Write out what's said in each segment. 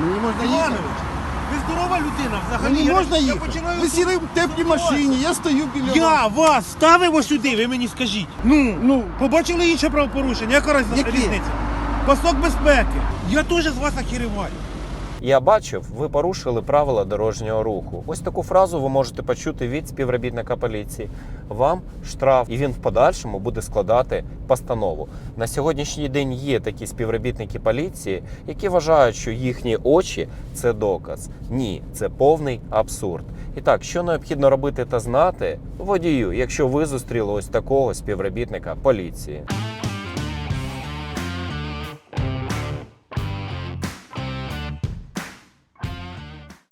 Мені можна їхати. Іванович, ви здорова людина взагалі. Мені Я- можна я їхати. починаю Ви сіли в теплій машині, я стою біля вас. Я вас ставимо сюди, ви мені скажіть. Ну, ну, побачили інше правопорушення, яка раз- Яке? різниця? Пасок безпеки. Я теж з вас охереваю. Я бачив, ви порушили правила дорожнього руху. Ось таку фразу ви можете почути від співробітника поліції. Вам штраф, і він в подальшому буде складати постанову. На сьогоднішній день є такі співробітники поліції, які вважають, що їхні очі це доказ. Ні, це повний абсурд. І так, що необхідно робити та знати водію, якщо ви зустріли ось такого співробітника поліції.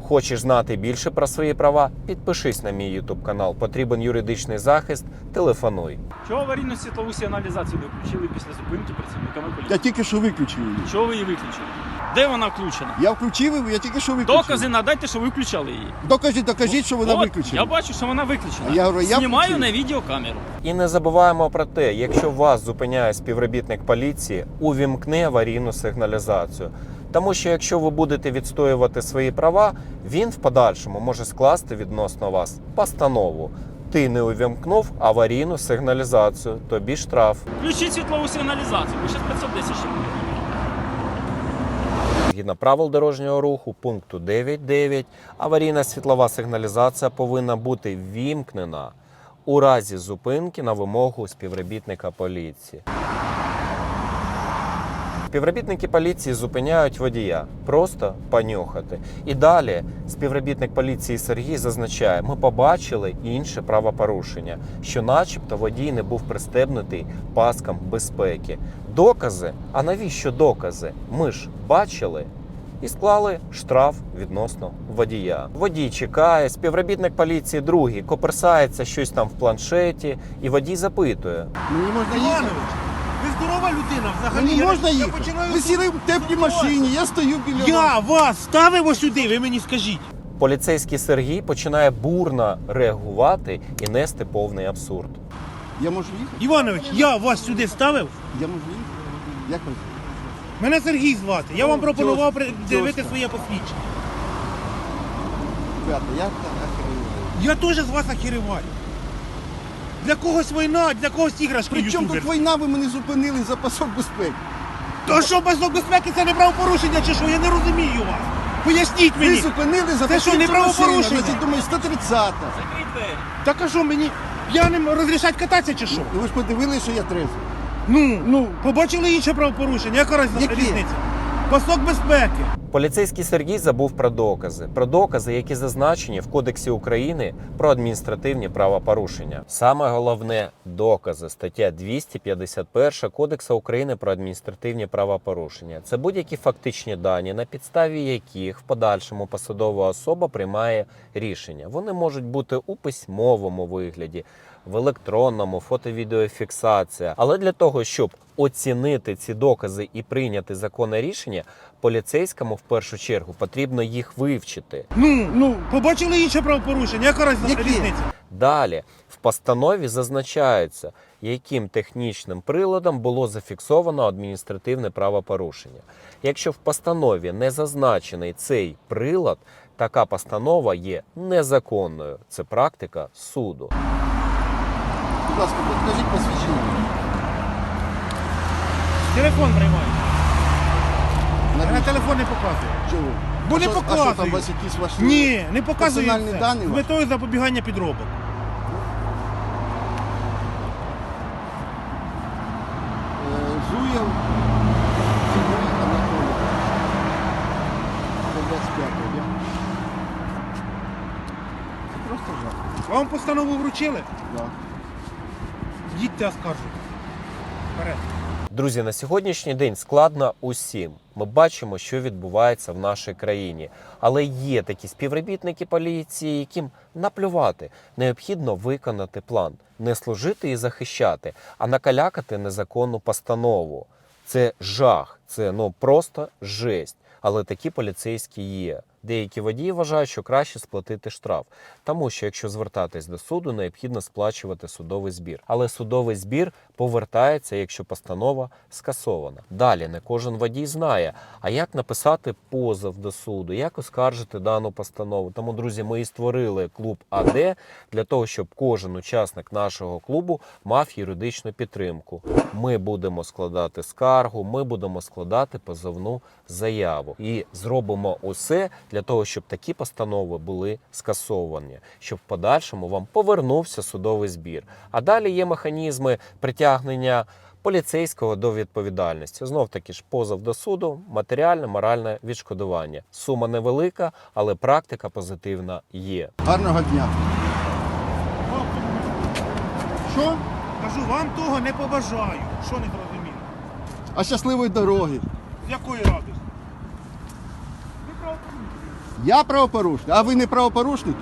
Хочеш знати більше про свої права? Підпишись на мій YouTube канал. Потрібен юридичний захист. Телефонуй. Чого аварійну світлову сигналізацію не включили після зупинки працівниками Я тільки що виключив її. Чого ви її виключили? Де вона включена? Я включив її, я тільки що виключив. Докази надайте, що ви включали її. Докажіть, докажіть, що вона От, виключена. Я бачу, що вона виключена. А я говорю, я Знімаю включив. на відеокамеру. І не забуваємо про те, якщо вас зупиняє співробітник поліції, увімкни аварійну сигналізацію. Тому що якщо ви будете відстоювати свої права, він в подальшому може скласти відносно вас постанову. Ти не увімкнув аварійну сигналізацію, тобі штраф. Включіть світлову сигналізацію, ви зараз 510 ще буде. Згідно правил дорожнього руху, пункту 9.9, аварійна світлова сигналізація повинна бути вімкнена у разі зупинки на вимогу співробітника поліції. Співробітники поліції зупиняють водія просто понюхати. І далі співробітник поліції Сергій зазначає: ми побачили інше правопорушення, що, начебто, водій не був пристебнутий паскам безпеки. Докази. А навіщо докази? Ми ж бачили. І склали штраф відносно водія. Водій чекає, співробітник поліції другий коперсається щось там в планшеті, і водій запитує: Мені можна їхати. Ви здорова людина взагалі. Мені Я- можна я їхати. починаю Ви сіли в теплій сумніватися. машині, я стою біля вас. Я вас ставив ось сюди, ви мені скажіть. поліцейський Сергій починає бурно реагувати і нести повний абсурд. Я можу їхати? Іванович, я вас сюди ставив. Я можу їхати? Як ви? Мене Сергій звати. Я вам Ну, пропонував дивити своє посвідчення. Ребята, я так. Я теж з вас охереваю. Для когось війна, для когось іграшки При чому тут війна, ви мене зупинили за пасок безпеки? То що пасок безпеки це не правопорушення чи що? Я не розумію вас. Поясніть мені. Ви зупинили за Це що, не правопорушення? Значить, думаю, 130-та. Закрий двері. Так а що мені п'яним розрішать кататися чи що? Ну, Ви ж подивилися, що я трезвий. Ну, ну, побачили інше правопорушення, яка раз- Яке? різниця? Пасок безпеки. Поліцейський Сергій забув про докази, про докази, які зазначені в Кодексі України про адміністративні правопорушення. Саме головне докази, стаття 251 Кодексу України про адміністративні правопорушення. Це будь-які фактичні дані, на підставі яких в подальшому посадова особа приймає рішення. Вони можуть бути у письмовому вигляді, в електронному, фото-відеофіксація. Але для того, щоб оцінити ці докази і прийняти законне рішення, поліцейському в першу чергу потрібно їх вивчити. Ну, ну, побачили інше правопорушення, яка різниця? Далі в постанові зазначається, яким технічним приладом було зафіксовано адміністративне правопорушення. Якщо в постанові не зазначений цей прилад, така постанова є незаконною. Це практика суду. Будь ласка, покажіть посвідчення. Телефон приймаю. На телефон не показую. Чого? Бо А не що- А що там у вас якісь ваші Ні, не показую персональні дані? З ваші? метою запобігання підробок. Е, Зуєв Сергій Анатолій. 125 я. Це просто жах. Вам постанову вручили? Да. Їдьте оскаржуйте. Друзі, на сьогоднішній день складно усім. Ми бачимо, що відбувається в нашій країні. Але є такі співробітники поліції, яким наплювати необхідно виконати план, не служити і захищати, а накалякати незаконну постанову. Це жах, це ну просто жесть. Але такі поліцейські є. Деякі водії вважають, що краще сплатити штраф, тому що якщо звертатись до суду, необхідно сплачувати судовий збір. Але судовий збір повертається, якщо постанова скасована. Далі не кожен водій знає, а як написати позов до суду, як оскаржити дану постанову. Тому, друзі, ми і створили клуб АД для того, щоб кожен учасник нашого клубу мав юридичну підтримку. Ми будемо складати скаргу, ми будемо складати позовну заяву і зробимо усе для того, щоб такі постанови були скасовані, щоб в подальшому вам повернувся судовий збір. А далі є механізми притягнення. Поліцейського до відповідальності знов таки ж позов до суду, матеріальне, моральне відшкодування. Сума невелика, але практика позитивна є. Гарного дня. Що? Кажу, вам того не побажаю. Що не зрозуміло? А щасливої дороги. З якої радості? Ви правда? Я правопорушник, а ви не правопорушники?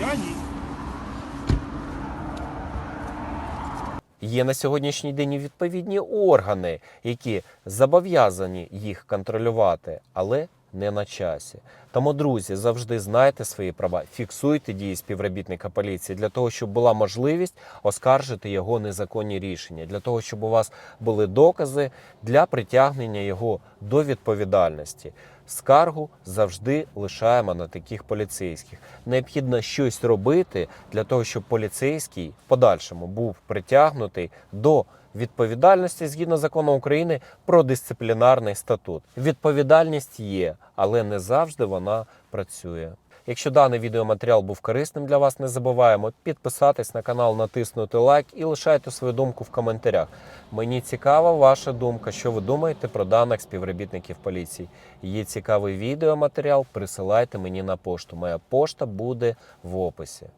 Я ні. Є на сьогоднішній день і відповідні органи, які зобов'язані їх контролювати, але не на часі. Тому, друзі, завжди знайте свої права, фіксуйте дії співробітника поліції для того, щоб була можливість оскаржити його незаконні рішення, для того, щоб у вас були докази для притягнення його до відповідальності. Скаргу завжди лишаємо на таких поліцейських. Необхідно щось робити для того, щоб поліцейський в подальшому був притягнутий до відповідальності згідно закону України про дисциплінарний статут. Відповідальність є, але не завжди вона працює. Якщо даний відеоматеріал був корисним для вас, не забуваємо підписатись на канал, натиснути лайк і лишайте свою думку в коментарях. Мені цікава ваша думка, що ви думаєте про даних співробітників поліції. Є цікавий відеоматеріал, присилайте мені на пошту. Моя пошта буде в описі.